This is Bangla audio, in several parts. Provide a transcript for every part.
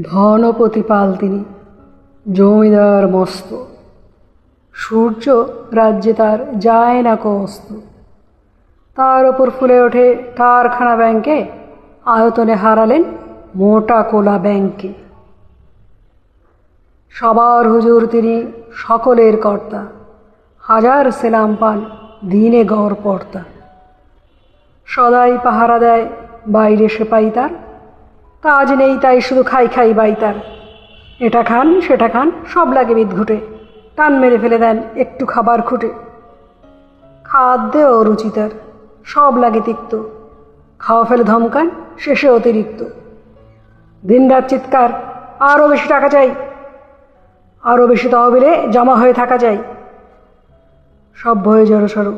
ধনপতিপাল তিনি, জমিদার মস্ত। সূর্য রাজ্যে তার যায় না কস্ত। তার ওপর ফুলে ওঠে কারখানা ব্যাংকে, আয়তনে হারালেন মোটা কোলা ব্যাংকে। সবার হুজুর তিনি সকলের কর্তা, হাজার সেলাম পান দিনে গড় পর্তা সদাই পাহারা দেয় বাইরে সেপাই তার কাজ নেই তাই শুধু খাই খাই বাই তার। এটা খান, সেটা খান, সব লাগে বিদঘুটে। টান মেরে ফেলে দেন, একটু খাবার খুঁটে। খাদ্যেও রুচি তার, সব লাগে তিক্ত। খাওয়া ফেলে ধমকান শেষে অতিরিক্ত। দিনরাত চিৎকার আরও বেশি টাকা চাই। আরও বেশি তহবিলে জমা হয়ে থাকা চাই। সব ভয়ে জড়সড়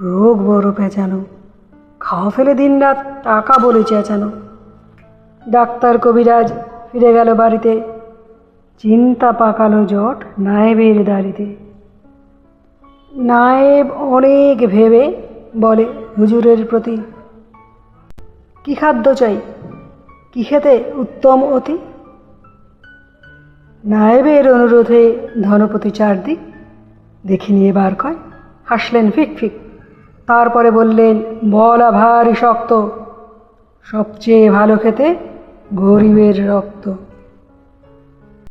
রোগ বড় পেঁচানো। খাওয়া ফেলে দিনরাত টাকা বলে চেঁচানো। ডাক্তার কবিরাজ ফিরে গেল বাড়িতে। চিন্তা পাকালো জট নায়েবের দাড়িতে। নায়েব অনেক ভেবে বলে, হুজুরের প্রতি কি খাদ্য চাই? কি খেতে উত্তম অতি? নায়েবের অনুরোধে ধনপতি চারদিক দেখে নিয়ে বার কয়, হাসলেন ফিক ফিক। তারপরে বললেন, বলা ভারী শক্ত। সবচেয়ে ভালো খেতে গরিবের রক্ত।